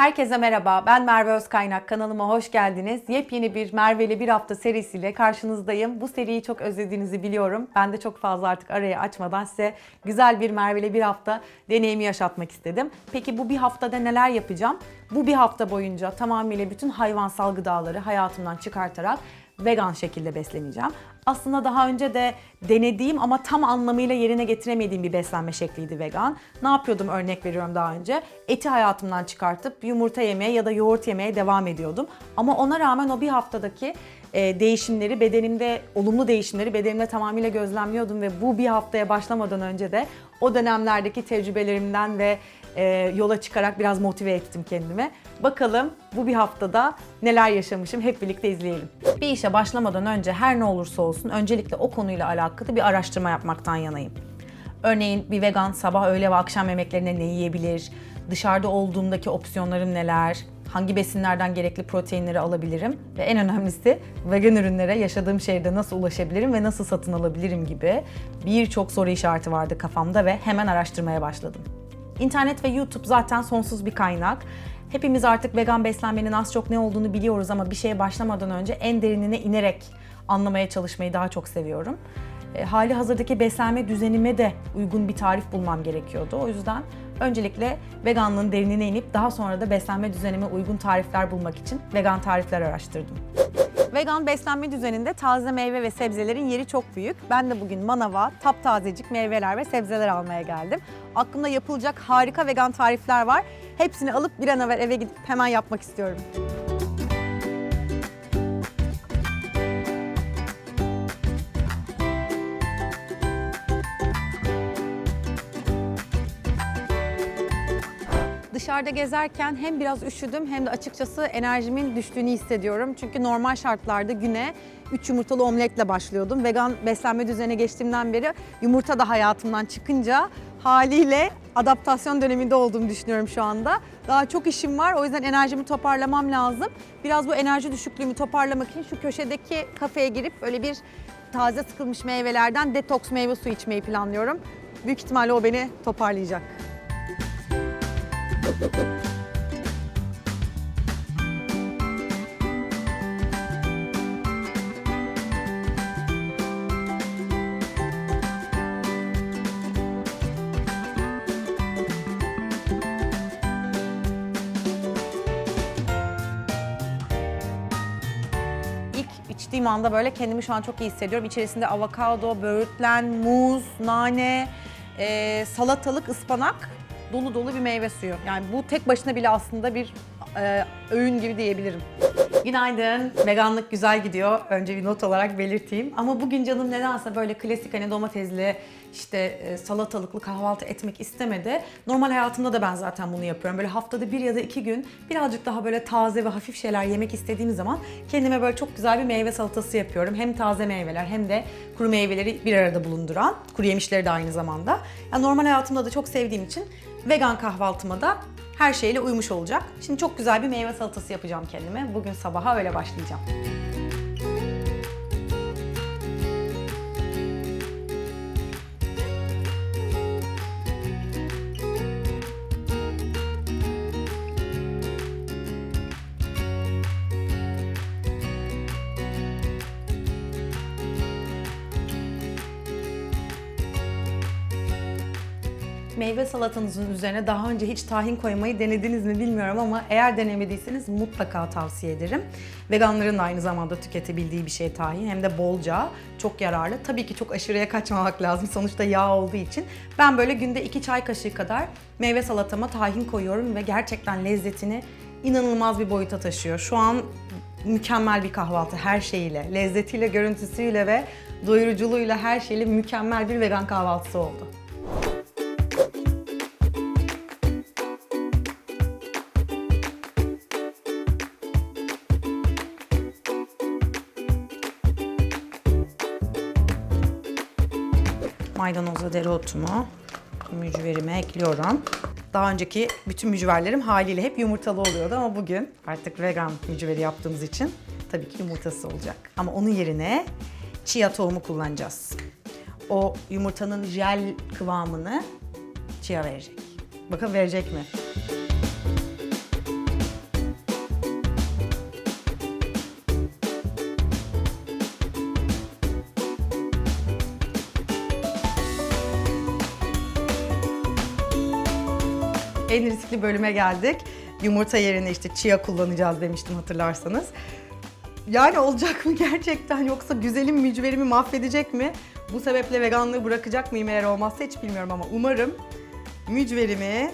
Herkese merhaba, ben Merve Özkaynak. Kanalıma hoş geldiniz. Yepyeni bir Merve'li bir hafta serisiyle karşınızdayım. Bu seriyi çok özlediğinizi biliyorum. Ben de çok fazla artık araya açmadan size güzel bir Merve'li bir hafta deneyimi yaşatmak istedim. Peki bu bir haftada neler yapacağım? Bu bir hafta boyunca tamamıyla bütün hayvansal gıdaları hayatımdan çıkartarak vegan şekilde besleneceğim. Aslında daha önce de denediğim ama tam anlamıyla yerine getiremediğim bir beslenme şekliydi vegan. Ne yapıyordum örnek veriyorum daha önce? Eti hayatımdan çıkartıp yumurta yemeye ya da yoğurt yemeye devam ediyordum. Ama ona rağmen o bir haftadaki e, değişimleri bedenimde, olumlu değişimleri bedenimde tamamıyla gözlemliyordum ve bu bir haftaya başlamadan önce de o dönemlerdeki tecrübelerimden ve e, yola çıkarak biraz motive ettim kendimi. Bakalım bu bir haftada neler yaşamışım hep birlikte izleyelim. Bir işe başlamadan önce her ne olursa olsun öncelikle o konuyla alakalı bir araştırma yapmaktan yanayım. Örneğin bir vegan sabah, öğle ve akşam yemeklerine ne yiyebilir? Dışarıda olduğumdaki opsiyonlarım neler? Hangi besinlerden gerekli proteinleri alabilirim? Ve en önemlisi vegan ürünlere yaşadığım şehirde nasıl ulaşabilirim ve nasıl satın alabilirim gibi birçok soru işareti vardı kafamda ve hemen araştırmaya başladım. İnternet ve YouTube zaten sonsuz bir kaynak. Hepimiz artık vegan beslenmenin az çok ne olduğunu biliyoruz ama bir şeye başlamadan önce en derinine inerek anlamaya çalışmayı daha çok seviyorum. E, hali hazırdaki beslenme düzenime de uygun bir tarif bulmam gerekiyordu. O yüzden öncelikle veganlığın derinine inip daha sonra da beslenme düzenime uygun tarifler bulmak için vegan tarifler araştırdım. Vegan beslenme düzeninde taze meyve ve sebzelerin yeri çok büyük. Ben de bugün manava, taptazecik meyveler ve sebzeler almaya geldim. Aklımda yapılacak harika vegan tarifler var. Hepsini alıp bir an evvel eve gidip hemen yapmak istiyorum. Dışarıda gezerken hem biraz üşüdüm hem de açıkçası enerjimin düştüğünü hissediyorum. Çünkü normal şartlarda güne 3 yumurtalı omletle başlıyordum. Vegan beslenme düzenine geçtiğimden beri yumurta da hayatımdan çıkınca haliyle adaptasyon döneminde olduğumu düşünüyorum şu anda. Daha çok işim var o yüzden enerjimi toparlamam lazım. Biraz bu enerji düşüklüğümü toparlamak için şu köşedeki kafeye girip böyle bir taze sıkılmış meyvelerden detoks meyve suyu içmeyi planlıyorum. Büyük ihtimalle o beni toparlayacak. İçtiğim anda böyle kendimi şu an çok iyi hissediyorum. İçerisinde avokado, böğürtlen, muz, nane, e, salatalık, ıspanak dolu dolu bir meyve suyu. Yani bu tek başına bile aslında bir e, öğün gibi diyebilirim. Günaydın. Veganlık güzel gidiyor. Önce bir not olarak belirteyim. Ama bugün canım nedense böyle klasik hani domatesli işte e, salatalıklı kahvaltı etmek istemedi. Normal hayatımda da ben zaten bunu yapıyorum. Böyle haftada bir ya da iki gün birazcık daha böyle taze ve hafif şeyler yemek istediğim zaman kendime böyle çok güzel bir meyve salatası yapıyorum. Hem taze meyveler hem de kuru meyveleri bir arada bulunduran. Kuru yemişleri de aynı zamanda. Yani normal hayatımda da çok sevdiğim için vegan kahvaltıma da her şeyle uymuş olacak. Şimdi çok güzel bir meyve salatası yapacağım kendime. Bugün sabaha öyle başlayacağım. Meyve salatanızın üzerine daha önce hiç tahin koymayı denediniz mi bilmiyorum ama eğer denemediyseniz mutlaka tavsiye ederim. Veganların da aynı zamanda tüketebildiği bir şey tahin hem de bolca çok yararlı. Tabii ki çok aşırıya kaçmamak lazım sonuçta yağ olduğu için. Ben böyle günde 2 çay kaşığı kadar meyve salatama tahin koyuyorum ve gerçekten lezzetini inanılmaz bir boyuta taşıyor. Şu an mükemmel bir kahvaltı her şeyiyle, lezzetiyle, görüntüsüyle ve doyuruculuğuyla her şeyle mükemmel bir vegan kahvaltısı oldu. Maydanoz ve dereotumu mücverime ekliyorum. Daha önceki bütün mücverlerim haliyle hep yumurtalı oluyordu ama bugün artık vegan mücveri yaptığımız için tabii ki yumurtasız olacak. Ama onun yerine chia tohumu kullanacağız. O yumurtanın jel kıvamını chia verecek. Bakın verecek mi? En riskli bölüme geldik. Yumurta yerine işte chia kullanacağız demiştim hatırlarsanız. Yani olacak mı gerçekten yoksa güzelim mücverimi mahvedecek mi? Bu sebeple veganlığı bırakacak mıyım eğer olmazsa hiç bilmiyorum ama umarım mücverimi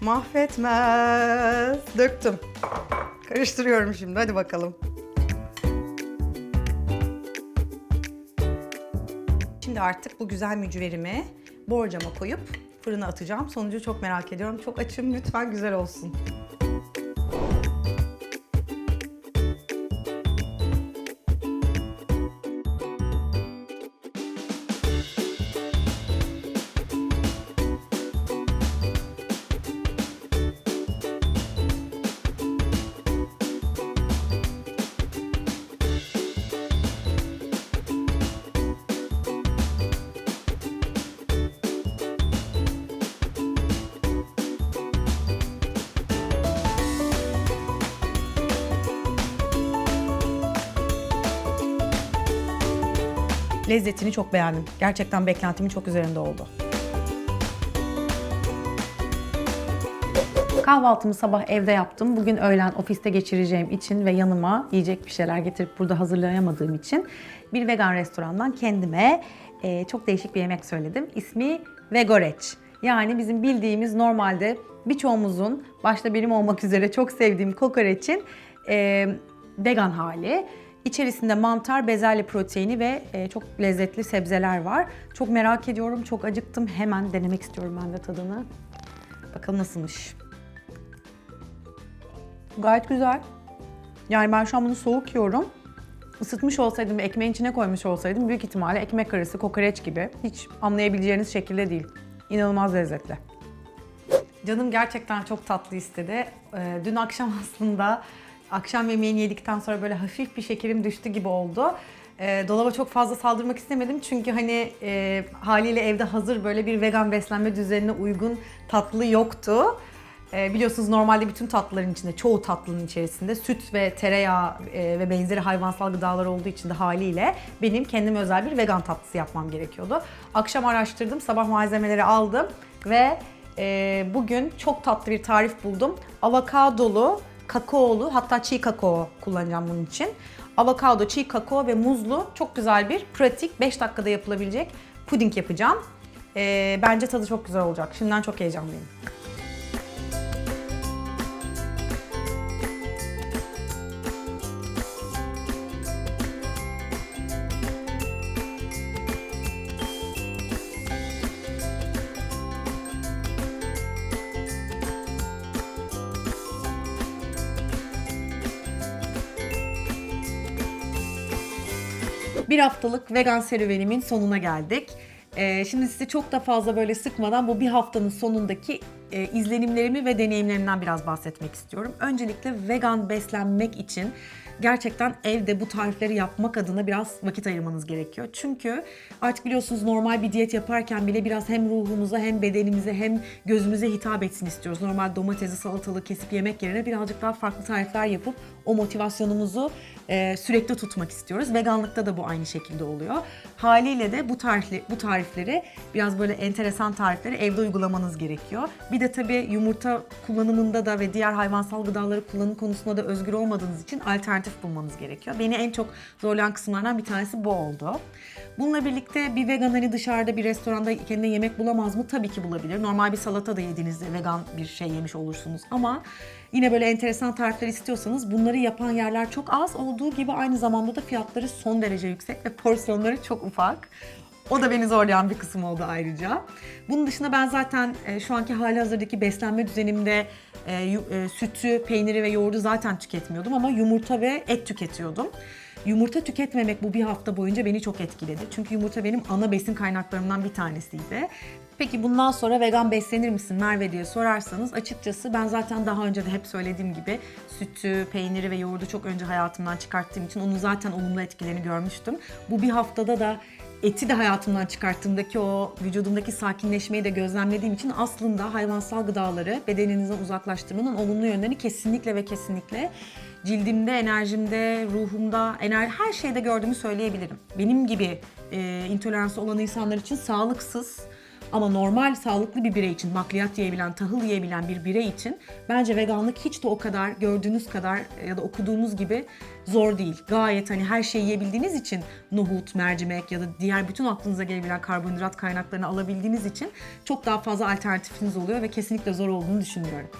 mahvetmez. Döktüm. Karıştırıyorum şimdi hadi bakalım. Şimdi artık bu güzel mücverimi borcama koyup fırına atacağım. Sonucu çok merak ediyorum. Çok açım lütfen güzel olsun. Lezzetini çok beğendim. Gerçekten beklentimin çok üzerinde oldu. Kahvaltımı sabah evde yaptım. Bugün öğlen ofiste geçireceğim için ve yanıma yiyecek bir şeyler getirip burada hazırlayamadığım için bir vegan restorandan kendime e, çok değişik bir yemek söyledim. İsmi Vegoreç. Yani bizim bildiğimiz normalde birçoğumuzun başta benim olmak üzere çok sevdiğim kokoreçin e, vegan hali. İçerisinde mantar, bezelye proteini ve e, çok lezzetli sebzeler var. Çok merak ediyorum, çok acıktım. Hemen denemek istiyorum ben de tadını. Bakalım nasılmış. Gayet güzel. Yani ben şu an bunu soğuk yiyorum. Isıtmış olsaydım ve ekmeğin içine koymuş olsaydım büyük ihtimalle ekmek arası kokoreç gibi hiç anlayabileceğiniz şekilde değil. İnanılmaz lezzetli. Canım gerçekten çok tatlı istedi. Ee, dün akşam aslında akşam yemeğini yedikten sonra böyle hafif bir şekerim düştü gibi oldu. Ee, dolaba çok fazla saldırmak istemedim çünkü hani e, haliyle evde hazır böyle bir vegan beslenme düzenine uygun tatlı yoktu. Ee, biliyorsunuz normalde bütün tatlıların içinde, çoğu tatlının içerisinde süt ve tereyağı e, ve benzeri hayvansal gıdalar olduğu için de haliyle benim kendime özel bir vegan tatlısı yapmam gerekiyordu. Akşam araştırdım, sabah malzemeleri aldım ve e, bugün çok tatlı bir tarif buldum. Avokadolu, kakaolu hatta çiğ kakao kullanacağım bunun için. Avokado, çiğ kakao ve muzlu çok güzel bir pratik 5 dakikada yapılabilecek puding yapacağım. E, bence tadı çok güzel olacak. Şimdiden çok heyecanlıyım. Bir haftalık vegan serüvenimin sonuna geldik. Ee, şimdi size çok da fazla böyle sıkmadan bu bir haftanın sonundaki e, izlenimlerimi ve deneyimlerimden biraz bahsetmek istiyorum. Öncelikle vegan beslenmek için gerçekten evde bu tarifleri yapmak adına biraz vakit ayırmanız gerekiyor. Çünkü artık biliyorsunuz normal bir diyet yaparken bile biraz hem ruhumuza hem bedenimize hem gözümüze hitap etsin istiyoruz. Normal domatesi, salatalığı kesip yemek yerine birazcık daha farklı tarifler yapıp o motivasyonumuzu e, sürekli tutmak istiyoruz. Veganlıkta da bu aynı şekilde oluyor. Haliyle de bu tarifli, bu tarifleri biraz böyle enteresan tarifleri evde uygulamanız gerekiyor. Bir de tabii yumurta kullanımında da ve diğer hayvansal gıdaları kullanım konusunda da özgür olmadığınız için alternatif bulmanız gerekiyor. Beni en çok zorlayan kısımlardan bir tanesi bu oldu. Bununla birlikte bir vegan hani dışarıda bir restoranda kendine yemek bulamaz mı? Tabii ki bulabilir. Normal bir salata da yediğinizde vegan bir şey yemiş olursunuz ama yine böyle enteresan tarifler istiyorsanız bunları yapan yerler çok az olduğu gibi aynı zamanda da fiyatları son derece yüksek ve porsiyonları çok ufak. O da beni zorlayan bir kısım oldu ayrıca. Bunun dışında ben zaten e, şu anki hali hazırdaki beslenme düzenimde e, e, sütü, peyniri ve yoğurdu zaten tüketmiyordum ama yumurta ve et tüketiyordum. Yumurta tüketmemek bu bir hafta boyunca beni çok etkiledi. Çünkü yumurta benim ana besin kaynaklarımdan bir tanesiydi. Peki bundan sonra vegan beslenir misin Merve diye sorarsanız açıkçası ben zaten daha önce de hep söylediğim gibi sütü, peyniri ve yoğurdu çok önce hayatımdan çıkarttığım için onun zaten olumlu etkilerini görmüştüm. Bu bir haftada da eti de hayatımdan çıkarttığımdaki o vücudumdaki sakinleşmeyi de gözlemlediğim için aslında hayvansal gıdaları bedeninizden uzaklaştırmanın olumlu yönlerini kesinlikle ve kesinlikle cildimde, enerjimde, ruhumda, ener her şeyde gördüğümü söyleyebilirim. Benim gibi e, intoleransı olan insanlar için sağlıksız, Ama normal sağlıklı bir birey için, bakliyat yiyebilen, tahıl yiyebilen bir birey için bence veganlık hiç de o kadar gördüğünüz kadar ya da okuduğumuz gibi zor değil. Gayet hani her şeyi yiyebildiğiniz için nohut, mercimek ya da diğer bütün aklınıza gelebilen karbonhidrat kaynaklarını alabildiğiniz için çok daha fazla alternatifiniz oluyor ve kesinlikle zor olduğunu düşünmüyorum.